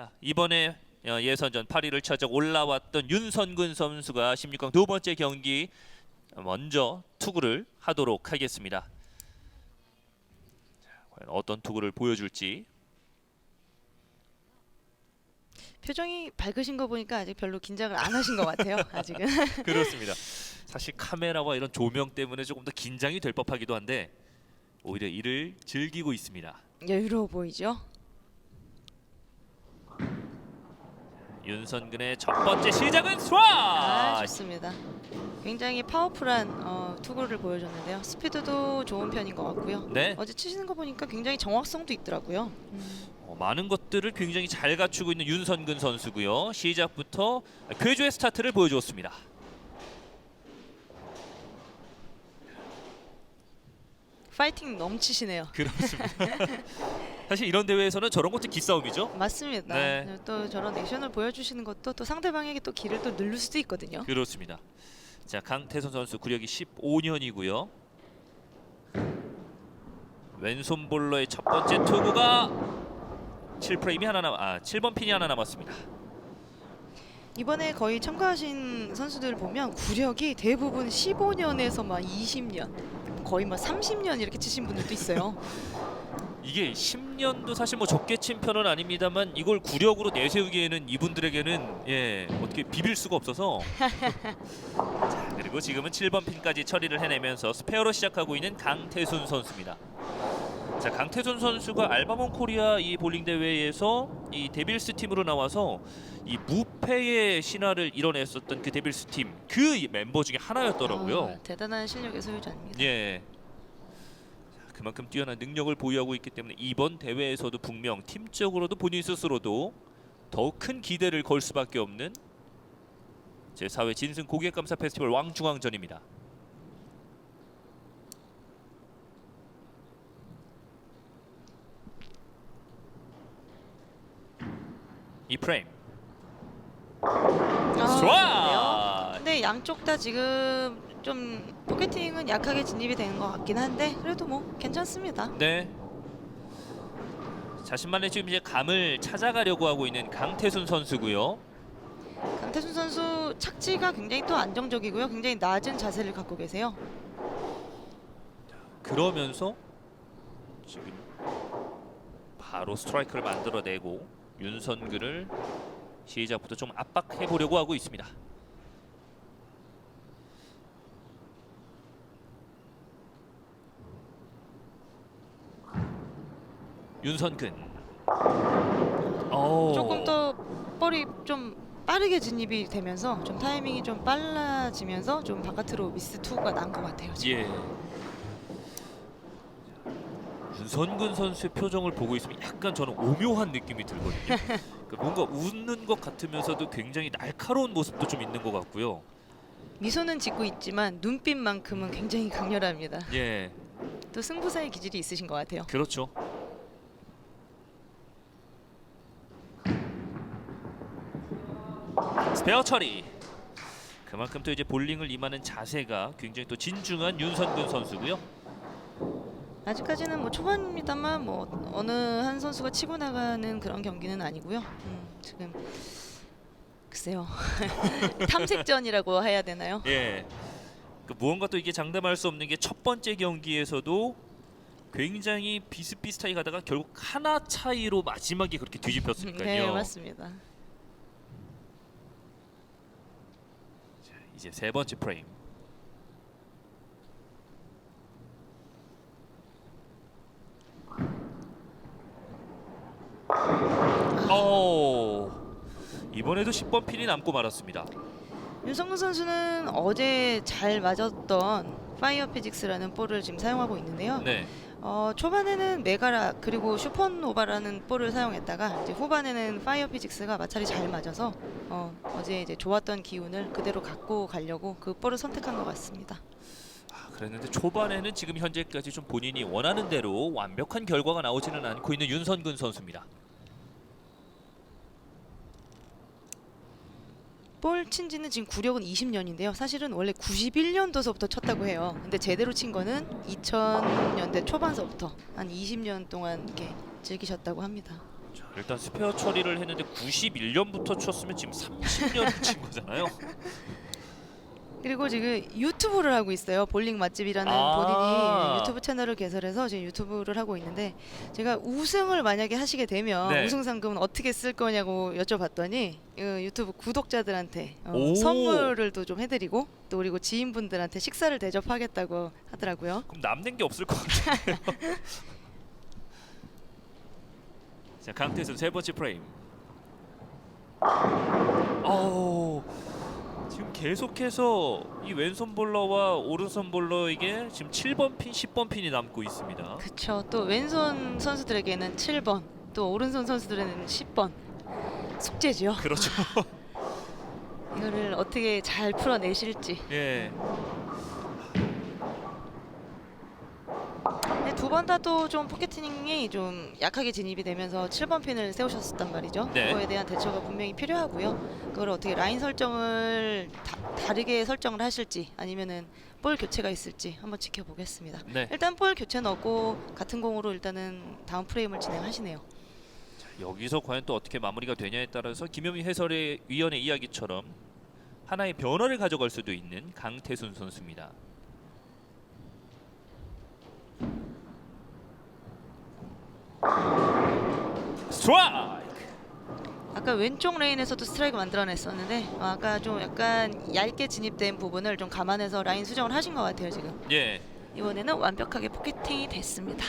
자, 이번에 어, 예선전 8위를 찾아 올라왔던 윤선근 선수가 16강 두 번째 경기 먼저 투구를 하도록 하겠습니다. 자, 과연 어떤 투구를 보여줄지 표정이 밝으신 거 보니까 아직 별로 긴장을 안 하신 것 같아요. 아직은. 그렇습니다. 사실 카메라와 이런 조명 때문에 조금 더 긴장이 될 법하기도 한데 오히려 이를 즐기고 있습니다. 여유로워 보이죠? 윤선근의 첫 번째 시작은 아, 스와! 좋습니다. 굉장히 파워풀한 어, 투구를 보여줬는데요. 스피드도 좋은 편인 것 같고요. 네, 어제 치시는 거 보니까 굉장히 정확성도 있더라고요. 어, 많은 것들을 굉장히 잘 갖추고 있는 윤선근 선수고요. 시작부터 쾌조의 스타트를 보여주었습니다. 파이팅 넘치시네요. 그렇습니다. 사실 이런 대회에서는 저런 것도 기싸움이죠. 맞습니다. 네. 또 저런 액션을 보여주시는 것도 또 상대방에게 또 길을 또 누를 수도 있거든요. 그렇습니다. 자 강태선 선수 구력이 15년이고요. 왼손 볼러의 첫 번째 투구가 7프레임이 하나 남, 아 7번 핀이 하나 남았습니다. 이번에 거의 참가하신 선수들 보면 구력이 대부분 15년에서 막 20년, 거의 막 30년 이렇게 치신 분들도 있어요. 이게 10년도 사실 뭐 적게 친 편은 아닙니다만 이걸 구력으로 내세우기에는 이분들에게는 예 어떻게 비빌 수가 없어서 자 그리고 지금은 7번 핀까지 처리를 해내면서 스페어로 시작하고 있는 강태순 선수입니다. 자 강태순 선수가 알바몬 코리아 이 볼링 대회에서 이 데빌스 팀으로 나와서 이 무패의 신화를 이뤄냈었던 그 데빌스 팀 그 멤버 중에 하나였더라고요. 아, 대단한 실력의 소유자입니다. 예. 자, 그만큼 뛰어난 능력을 보유하고 있기 때문에 이번 대회에서도 분명 팀적으로도 본인 스스로도 더욱 큰 기대를 걸 수밖에 없는 제 4회 진승 고객감사 페스티벌 왕중왕전입니다. 이 프레임 아? 좋아. 근데 양쪽 다 지금 좀 포켓팅은 약하게 진입이 되는 것 같긴 한데 그래도 뭐 괜찮습니다. 네. 자신만의 지금 이제 감을 찾아가려고 하고 있는 강태순 선수고요. 강태순 선수 착지가 굉장히 또 안정적이고요. 굉장히 낮은 자세를 갖고 계세요. 그러면서 지금 바로 스트라이크를 만들어내고 윤선근을 시작부터 좀 압박해 보려고 하고 있습니다. 윤선근. 오. 조금 더 볼이 좀 빠르게 진입이 되면서 좀 타이밍이 좀 빨라지면서 좀 바깥으로 미스 투가 난 것 같아요. 지금. 예. 윤선근 선수의 표정을 보고 있으면 약간 저는 오묘한 느낌이 들거든요. 그러니까 뭔가 웃는 것 같으면서도 굉장히 날카로운 모습도 좀 있는 것 같고요. 미소는 짓고 있지만 눈빛만큼은 굉장히 강렬합니다. 예, 또 승부사의 기질이 있으신 것 같아요. 그렇죠. 스페어 처리. 그만큼 또 이제 볼링을 임하는 자세가 굉장히 또 진중한 윤선근 선수고요. 아직까지는 뭐 초반입니다만 뭐 어느 한 선수가 치고 나가는 그런 경기는 아니고요. 음, 지금 글쎄요 탐색전이라고 해야 되나요? 예. 그 무언가 또 이게 장담할 수 없는 게 첫 번째 경기에서도 굉장히 비슷비슷하게 가다가 결국 하나 차이로 마지막에 그렇게 뒤집혔으니까요. 네 맞습니다. 이제 세 번째 프레임. 오. 이번에도 10번 핀이 남고 말았습니다. 윤성근 선수는 어제 잘 맞았던 파이어 피직스라는 볼을 지금 사용하고 있는데요. 네. 어, 초반에는 메가라 그리고 슈퍼노바라는 볼을 사용했다가 이제 후반에는 파이어 피직스가 마찰이 잘 맞아서 어, 어제 이제 좋았던 기운을 그대로 갖고 가려고 그 볼을 선택한 것 같습니다. 아, 그랬는데 초반에는 지금 현재까지 좀 본인이 원하는 대로 완벽한 결과가 나오지는 않고 있는 윤선근 선수입니다. 볼 친지는 지금 구력은 20년인데요. 사실은 원래 91년도서부터 쳤다고 해요. 근데 제대로 친 거는 2000년대 초반서부터 한 20년 동안 이렇게 즐기셨다고 합니다. 일단 스페어 처리를 했는데 91년부터 쳤으면 지금 30년 친 거잖아요. 그리고 지금 유튜브를 하고 있어요. 볼링 맛집이라는 아. 본인이 유튜브 채널을 개설해서 지금 유튜브를 하고 있는데 제가 우승을 만약에 하시게 되면 네. 우승 상금은 어떻게 쓸 거냐고 여쭤봤더니 그 유튜브 구독자들한테 어, 오. 선물을 또 좀 해드리고 또 그리고 지인분들한테 식사를 대접하겠다고 하더라고요. 그럼 남는 게 없을 것 같아요. 자 강태순 세 번째 프레임. 계속해서 이 왼손 볼러와 오른손 볼러에게 지금 7번 핀, 10번 핀이 남고 있습니다. 그쵸. 또 왼손 선수들에게는 7번, 또 오른손 선수들에게는 10번 숙제죠. 그렇죠. 이거를 어떻게 잘 풀어내실지. 예. 네, 두번다또좀 포켓팅이 좀 약하게 진입이 되면서 7번 핀을 세우셨었단 말이죠. 네. 그거에 대한 대처가 분명히 필요하고요. 그걸 어떻게 라인 설정을 다, 다르게 설정을 하실지 아니면은 볼 교체가 있을지 한번 지켜보겠습니다. 네. 일단 볼 교체 넣고 같은 공으로 일단은 다음 프레임을 진행하시네요. 여기서 과연 또 어떻게 마무리가 되냐에 따라서 김효민 해설의 위원의 이야기처럼 하나의 변화를 가져갈 수도 있는 강태순 선수입니다. 스트라이크! 아까 왼쪽 레인에서도 스트라이크 만들어냈었는데 어, 아까 좀 약간 얇게 진입된 부분을 좀 감안해서 라인 수정을 하신 것 같아요 지금. 예, 이번에는 완벽하게 포켓팅이 됐습니다.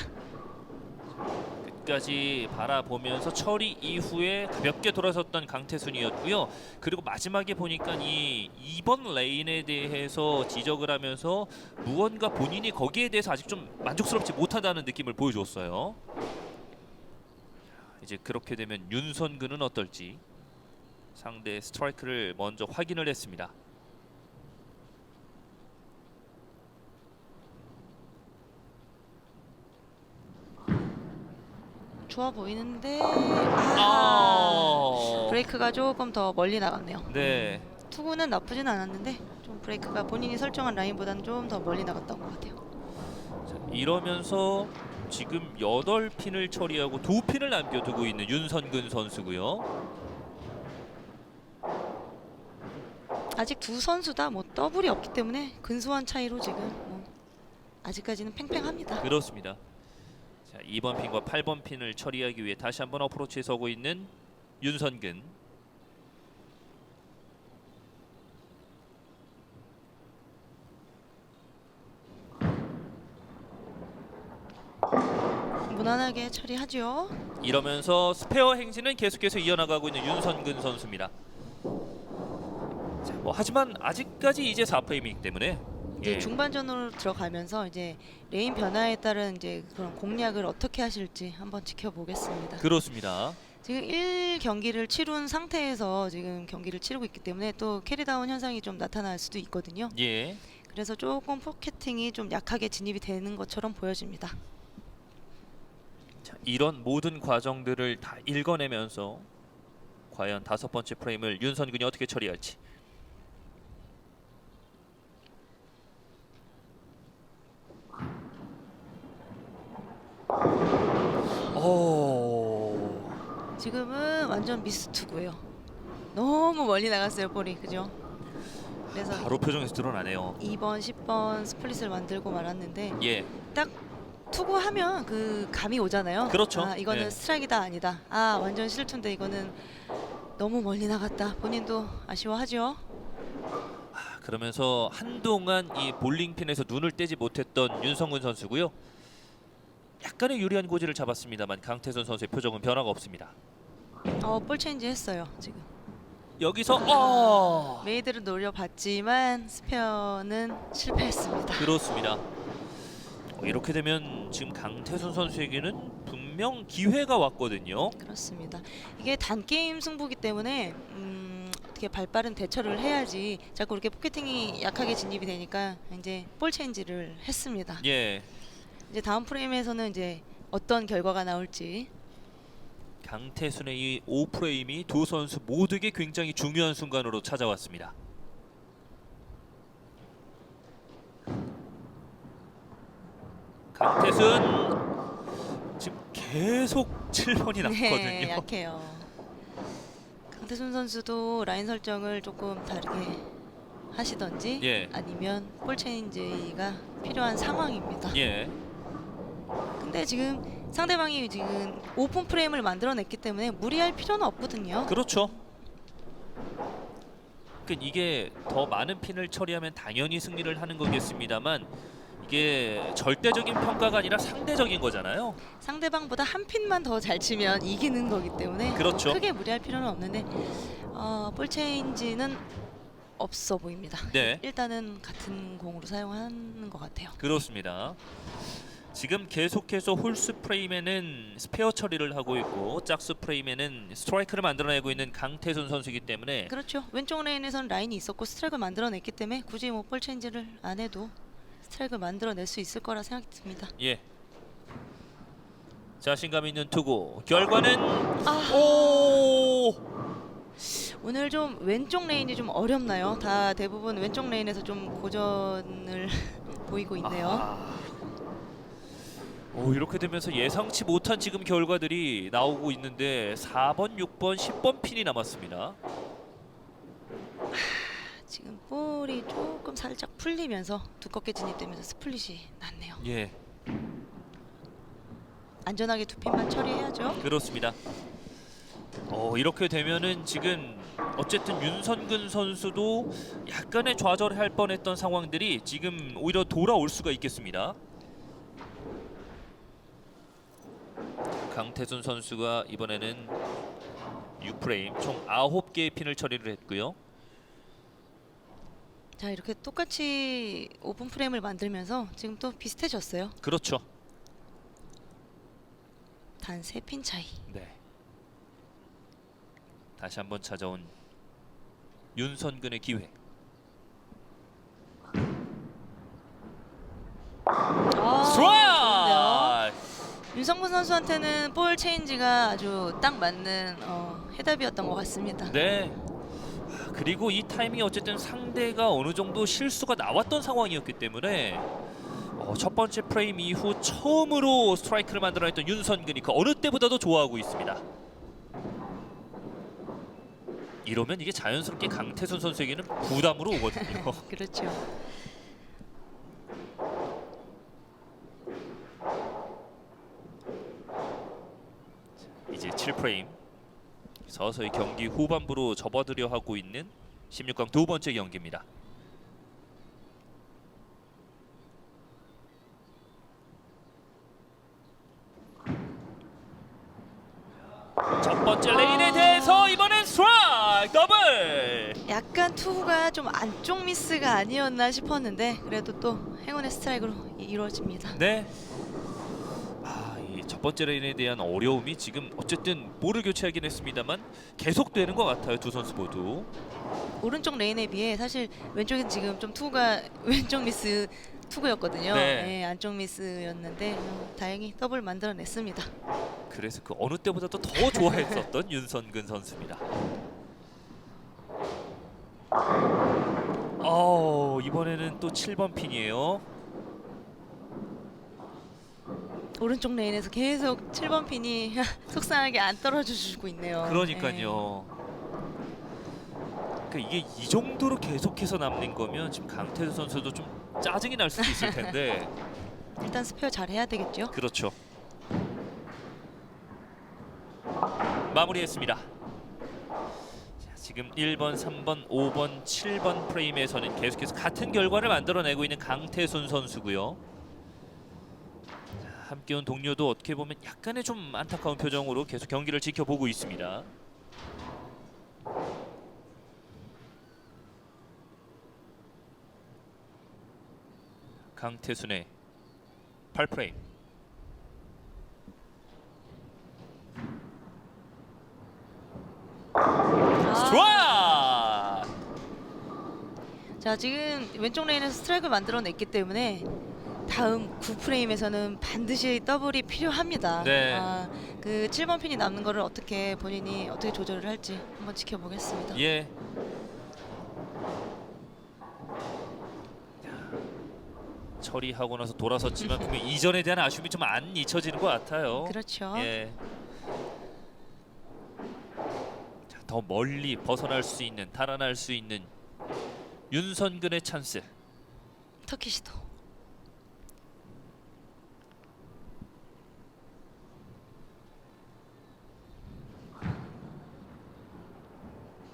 끝까지 바라보면서 처리 이후에 가볍게 돌아섰던 강태순이었고요. 그리고 마지막에 보니까 이 2번 레인에 대해서 지적을 하면서 무언가 본인이 거기에 대해서 아직 좀 만족스럽지 못하다는 느낌을 보여줬어요. 이제 그렇게 되면 윤선근은 어떨지 상대 스트라이크를 먼저 확인을 했습니다. 좋아 보이는데 아, 아 브레이크가 조금 더 멀리 나갔네요. 네. 투구는 나쁘진 않았는데 좀 브레이크가 본인이 설정한 라인보다는 좀 더 멀리 나갔던 것 같아요. 자, 이러면서 지금 8핀을 처리하고 2핀을 남겨두고 있는 윤선근 선수고요. 아직 두 선수 다 뭐 더블이 없기 때문에 근소한 차이로 지금 뭐 아직까지는 팽팽합니다. 그렇습니다. 자, 2번 핀과 8번 핀을 처리하기 위해 다시 한번 어프로치에 서고 있는 윤선근. 무난하게 처리하죠. 이러면서 스페어 행진은 계속해서 이어나가고 있는 윤선근 선수입니다. 자, 뭐 하지만 아직까지 이제 4프레임이기 때문에 이제 예, 중반전으로 들어가면서 이제 레인 변화에 따른 이제 그런 공략을 어떻게 하실지 한번 지켜보겠습니다. 그렇습니다. 지금 1경기를 치룬 상태에서 지금 경기를 치르고 있기 때문에 또 캐리다운 현상이 좀 나타날 수도 있거든요. 예. 그래서 조금 포켓팅이 좀 약하게 진입이 되는 것처럼 보여집니다. 자, 이런 모든 과정들을 다 읽어내면서 과연 다섯 번째 프레임을 윤선근이 어떻게 처리할지. 오. 지금은 완전 미스투고요. 너무 멀리 나갔어요 볼이 그죠? 그래서 바로 표정에서 드러나네요. 2번, 10번 스플릿을 만들고 말았는데 예. 딱 투구하면 그 감이 오잖아요. 그렇죠. 아, 이거는 네. 스트라이크다 아니다. 아 완전 실투인데 이거는 너무 멀리 나갔다. 본인도 아쉬워하죠. 아, 그러면서 한동안 이 볼링핀에서 눈을 떼지 못했던 윤성근 선수고요. 약간의 유리한 고지를 잡았습니다만 강태선 선수의 표정은 변화가 없습니다. 어, 볼 체인지 했어요 지금. 여기서 어 메이드를 노려봤지만 스페어는 실패했습니다. 그렇습니다. 어, 이렇게 되면 지금 강태선 선수에게는 분명 기회가 왔거든요. 그렇습니다. 이게 단 게임 승부기 때문에 음, 어떻게 발빠른 대처를 해야지 자꾸 이렇게 포켓팅이 약하게 진입이 되니까 이제 볼 체인지를 했습니다. 예, 이제 다음 프레임에서는 이제 어떤 결과가 나올지 강태순의 이 5프레임이 두 선수 모두에게 굉장히 중요한 순간으로 찾아왔습니다. 강태순 지금 계속 7번이 남거든요. 네, 약해요. 강태순 선수도 라인 설정을 조금 다르게 하시던지 예. 아니면 볼 체인지가 필요한 상황입니다. 예. 근데 지금 상대방이 지금 오픈 프레임을 만들어냈기 때문에 무리할 필요는 없거든요. 그렇죠. 그 이게 더 많은 핀을 처리하면 당연히 승리를 하는 거겠습니다만 이게 절대적인 평가가 아니라 상대적인 거잖아요. 상대방보다 한 핀만 더 잘 치면 이기는 거기 때문에 그렇죠. 크게 무리할 필요는 없는데 어, 볼 체인지는 없어 보입니다. 네. 일단은 같은 공으로 사용하는 것 같아요. 그렇습니다. 지금 계속해서 홀스 프레임에는 스페어 처리를 하고 있고 짝수 프레임에는 스트라이크를 만들어내고 있는 강태순 선수이기 때문에 그렇죠. 왼쪽 레인에선 라인이 있었고 스트라이크를 만들어냈기 때문에 굳이 뭐 볼 체인지를 안 해도 스트라이크를 만들어낼 수 있을 거라 생각이 듭니다. 예. 자신감 있는 투구 결과는 아, 오 오늘 좀 왼쪽 레인이 좀 어렵나요? 다 대부분 왼쪽 레인에서 좀 고전을 보이고 있네요. 아. 오 이렇게 되면서 예상치 못한 지금 결과들이 나오고 있는데 4번, 6번, 10번 핀이 남았습니다. 지금 볼이 조금 살짝 풀리면서 두껍게 진입되면서 스플릿이 났네요. 예, 안전하게 두 핀만 처리해야죠. 그렇습니다. 어 이렇게 되면은 지금 어쨌든 윤선근 선수도 약간의 좌절할 뻔했던 상황들이 지금 오히려 돌아올 수가 있겠습니다. 강태순 선수가 이번에는 6프레임 총 9개의 핀을 처리를 했고요. 자 이렇게 똑같이 오픈 프레임을 만들면서 지금 또 비슷해졌어요. 그렇죠. 단 세 핀 차이. 네. 다시 한번 찾아온 윤선근의 기회. 아! 좋은데요? 윤성근 선수한테는 볼 체인지가 아주 딱 맞는 어, 해답이었던 것 같습니다. 네. 아, 그리고 이 타이밍이 어쨌든 상대가 어느 정도 실수가 나왔던 상황이었기 때문에 어, 첫 번째 프레임 이후 처음으로 스트라이크를 만들어냈던 윤선근이 그 어느 때보다도 좋아하고 있습니다. 이러면 이게 자연스럽게 강태순 선수에게는 부담으로 오거든요. 그렇죠. 이제 7프레임 서서히 경기 후반부로 접어들여 하고 있는 16강 두 번째 경기입니다. 첫 번째 레인에 대해서 이번엔 스트라이크 더블 약간 투구가 좀 안쪽 미스가 아니었나 싶었는데 그래도 또 행운의 스트라이크로 이- 이루어집니다. 네. 아, 이 첫 번째 레인에 대한 어려움이 지금 어쨌든 볼을 교체하긴 했습니다만 계속되는 것 같아요 두 선수 모두. 오른쪽 레인에 비해 사실 왼쪽은 지금 좀 투구가 왼쪽 미스 투구였거든요. 네. 네, 안쪽 미스였는데 어, 다행히 더블 만들어냈습니다. 그래서 그 어느 때보다도 더 좋아했었던 윤선근 선수입니다. 어 이번에는 또 7번 핀이에요. 오른쪽 레인에서 계속 7번 핀이 속상하게 안 떨어져 주고 있네요. 그러니까요. 그러니까 이게 이 정도로 계속해서 남는 거면 지금 강태수 선수도 좀 짜증이 날 수도 있을 텐데 네, 일단 스페어 잘 해야 되겠죠. 그렇죠. 마무리했습니다. 자, 지금 1번, 3번, 5번, 7번 프레임에서는 계속해서 같은 결과를 만들어내고 있는 강태순 선수고요. 자, 함께 온 동료도 어떻게 보면 약간의 좀 안타까운 표정으로 계속 경기를 지켜보고 있습니다. 강태순의 8프레임. 아, 스트라이크! 자 지금 왼쪽 레인에서 스트라이크를 만들어냈기 때문에 다음 9프레임에서는 반드시 더블이 필요합니다. 네. 아, 그 7번 핀이 남는 거를 어떻게 본인이 어떻게 조절을 할지 한번 지켜보겠습니다. 예. 처리하고 나서 돌아섰지만 분명 이전에 대한 아쉬움이 좀 안 잊혀지는 것 같아요. 그렇죠. 예. 자, 더 멀리 벗어날 수 있는 달아날 수 있는 윤선근의 찬스. 터키 시도.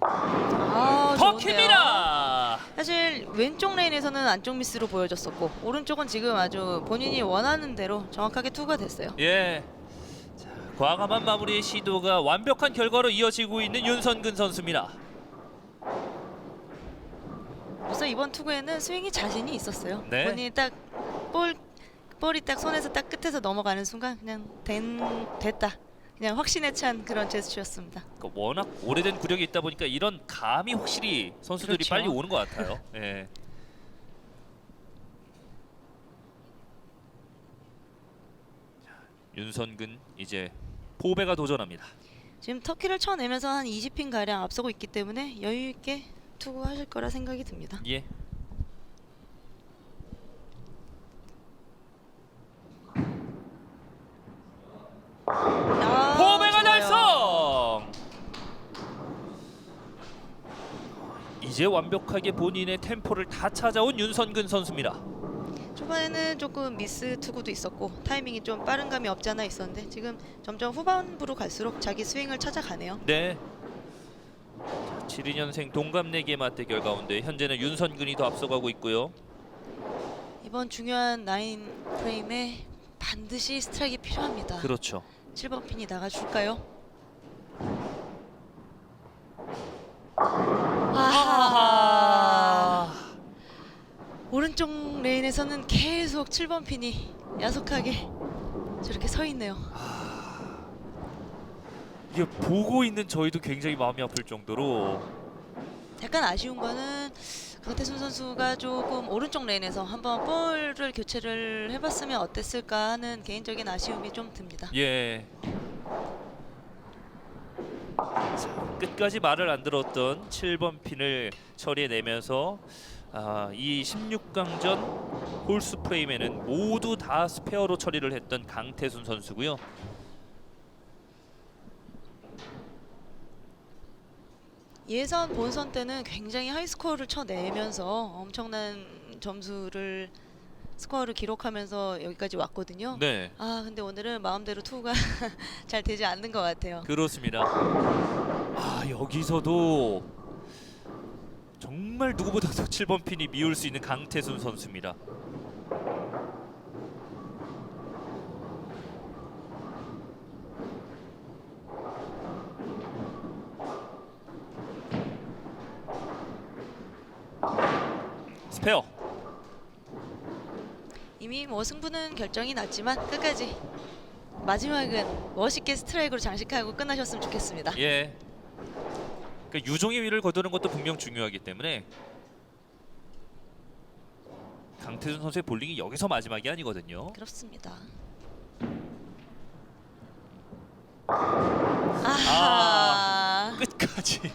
아, 좋은데요. 터키입니다. 사실 왼쪽 레인에서는 안쪽 미스로 보여졌었고 오른쪽은 지금 아주 본인이 원하는 대로 정확하게 투가 됐어요. 예. 자, 과감한 마무리의 시도가 완벽한 결과로 이어지고 있는 윤선근 선수입니다. 우선 이번 투구에는 스윙이 자신이 있었어요. 네. 본인이 딱볼 볼이 딱 손에서 딱 끝에서 넘어가는 순간 그냥 된 됐다. 그냥 확신에 찬 그런 제스처였습니다. 그러니까 워낙 오래된 구력이 있다 보니까 이런 감이 확실히 선수들이 그렇죠. 빨리 오는 것 같아요. 예. 자, 윤선근 이제 포베가 도전합니다. 지금 터키를 쳐내면서 한 20핀 가량 앞서고 있기 때문에 여유 있게 투구하실 거라 생각이 듭니다. 예. 아, 포베가 좋아요. 달성. 이제 완벽하게 본인의 템포를 다 찾아온 윤선근 선수입니다. 초반에는 조금 미스 투구도 있었고 타이밍이 좀 빠른 감이 없지 않아 있었는데 지금 점점 후반부로 갈수록 자기 스윙을 찾아가네요. 네. 자, 72년생 동갑내기의 맞대결 가운데 현재는 윤선근이 더 앞서가고 있고요. 이번 중요한 나인 프레임에 반드시 스트라이크가 필요합니다. 그렇죠. 7번 핀이 나가줄까요? 아하. 오른쪽 레인에서는 계속 7번 핀이 야속하게 저렇게 서 있네요. 이게 보고 있는 저희도 굉장히 마음이 아플 정도로 약간 아쉬운 거는 강태순 선수가 조금 오른쪽 레인에서 한번 볼을 교체를 해봤으면 어땠을까 하는 개인적인 아쉬움이 좀 듭니다. 예. 자, 끝까지 말을 안 들었던 7번 핀을 처리해내면서 아, 이 16강전 홀스 프레임에는 모두 다 스페어로 처리를 했던 강태순 선수고요. 예선 본선 때는 굉장히 하이 스코어를 쳐내면서 엄청난 점수를 스코어를 기록하면서 여기까지 왔거든요. 네. 아 근데 오늘은 마음대로 투가 잘 되지 않는 것 같아요. 그렇습니다. 아 여기서도 정말 누구보다도 7번 핀이 미울 수 있는 강태순 선수입니다. 스페어. 이미 뭐 승부는 결정이 났지만 끝까지 마지막은 멋있게 스트라이크로 장식하고 끝나셨으면 좋겠습니다. 예. 그러니까 유종의 위를 거두는 것도 분명 중요하기 때문에 강태준 선수의 볼링이 여기서 마지막이 아니거든요. 그렇습니다. 아하. 끝까지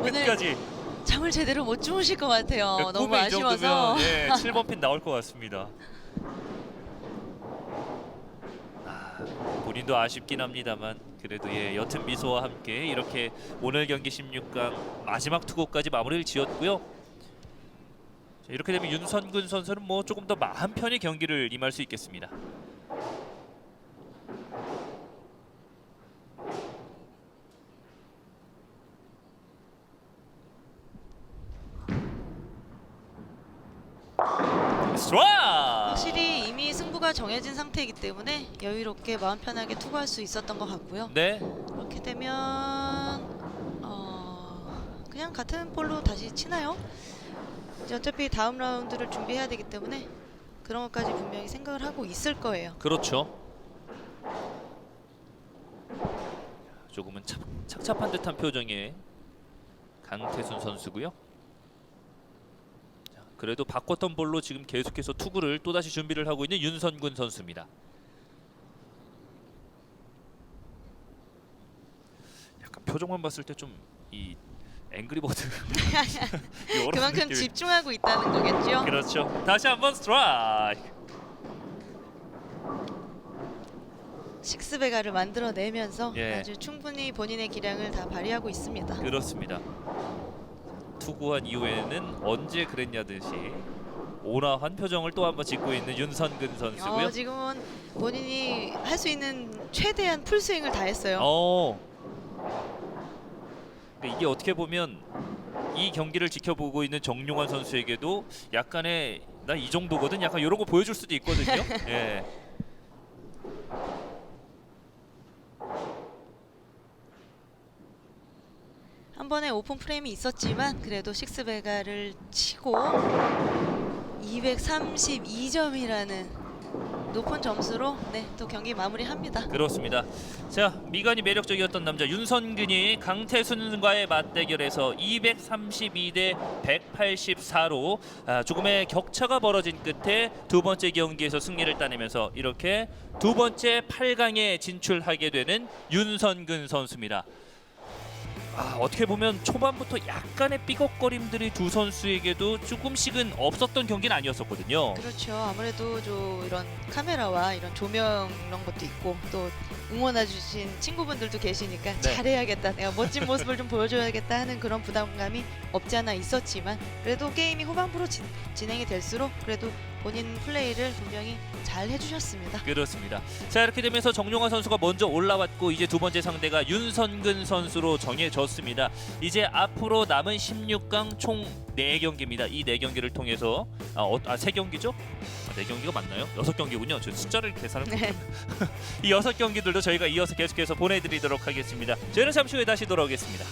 오늘 끝까지 잠을 제대로 못 주무실 것 같아요. 그 너무 꿈에 이 아쉬워서. 정도면 예, 7번 핀 나올 것 같습니다. 아, 본인도 아쉽긴 합니다만 그래도 예, 옅은 미소와 함께 이렇게 오늘 경기 16강 마지막 투구까지 마무리를 지었고요. 자, 이렇게 되면 윤선근 선수는 뭐 조금 더 마음 편히 경기를 임할 수 있겠습니다. 스트라! 확실히 이미 승부가 정해진 상태이기 때문에 여유롭게 마음 편하게 투구할 수 있었던 것 같고요. 네, 그렇게 되면 어, 그냥 같은 볼로 다시 치나요? 이제 어차피 다음 라운드를 준비해야 되기 때문에 그런 것까지 분명히 생각을 하고 있을 거예요. 그렇죠. 조금은 착, 착잡한 듯한 표정의 강태순 선수고요. 자, 그래도 바꿨던 볼로 지금 계속해서 투구를 또다시 준비를 하고 있는 윤선군 선수입니다. 약간 표정만 봤을 때 좀 이 앵그리버드 그만큼 느낌이- 집중하고 있다는 거겠죠. 그렇죠. 다시 한번 스트라이크. 식스 베가를 만들어내면서 예. 아주 충분히 본인의 기량을 다 발휘하고 있습니다. 그렇습니다. 투구한 이후에는 언제 그랬냐듯이 온화한 표정을 또 한번 짓고 있는 윤선근 선수고요. 어, 지금은 본인이 할 수 있는 최대한 풀스윙을 다 했어요. 어. 이게 어떻게 보면 이 경기를 지켜보고 있는 정용환 선수에게도 약간의 나 이 정도거든 약간 이런 거 보여줄 수도 있거든요. 예. 한 번에 오픈 프레임이 있었지만 그래도 식스베가를 치고 232점이라는 높은 점수로 네, 또 경기 마무리합니다. 그렇습니다. 자 미간이 매력적이었던 남자 윤선근이 강태순과의 맞대결에서 232대 184로 아, 조금의 격차가 벌어진 끝에 두 번째 경기에서 승리를 따내면서 이렇게 두 번째 8강에 진출하게 되는 윤선근 선수입니다. 아, 어떻게 보면 초반부터 약간의 삐걱거림들이 두 선수에게도 조금씩은 없었던 경기는 아니었었거든요. 그렇죠. 아무래도 좀 이런 카메라와 이런 조명 이런 것도 있고 또 응원해 주신 친구분들도 계시니까 네. 잘해야겠다. 내가 멋진 모습을 좀 보여줘야겠다 하는 그런 부담감이 없지 않아 있었지만 그래도 게임이 후반부로 진, 진행이 될수록 그래도 본인 플레이를 분명히 잘 해주셨습니다. 그렇습니다. 자 이렇게 되면서 정용화 선수가 먼저 올라왔고 이제 두 번째 상대가 윤선근 선수로 정해졌습니다. 이제 앞으로 남은 16강 총 4경기입니다. 이 4경기를 통해서 아, 어, 아 3경기죠? 아, 4경기가 맞나요? 6경기군요. 저 숫자를 계산을 네. 이 6경기들도 저희가 이어서 계속해서 보내드리도록 하겠습니다. 저희는 잠시 후에 다시 돌아오겠습니다.